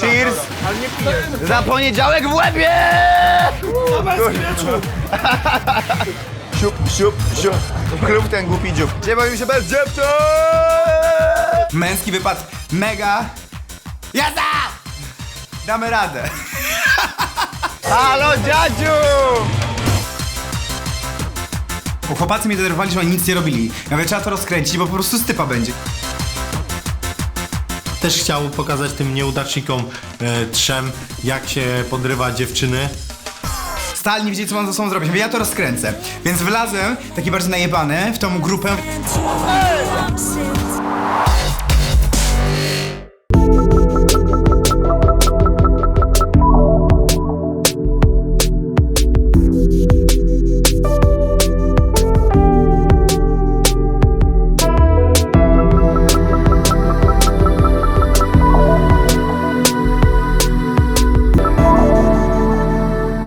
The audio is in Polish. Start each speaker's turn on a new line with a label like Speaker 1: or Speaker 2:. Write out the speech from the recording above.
Speaker 1: Cheers! Za poniedziałek w łebie! Siup, siup, siup. Klub ten głupi dziób. Nie bawimy się bez dziewczyn!
Speaker 2: Męski wypad mega. Jazda! Damy radę.
Speaker 1: Halo, dziadziu!
Speaker 2: Bo chłopacy mnie denerwowali, że oni nic nie robili. Ja mówię, trzeba to rozkręcić, bo po prostu stypa będzie.
Speaker 3: Też chciał pokazać tym nieudacznikom e, trzem, jak się podrywa dziewczyny.
Speaker 2: Stali nie wiedzieli, co mam ze sobą zrobić. Mówię, ja to rozkręcę. Więc wlazłem, taki bardziej najebany, w tą grupę.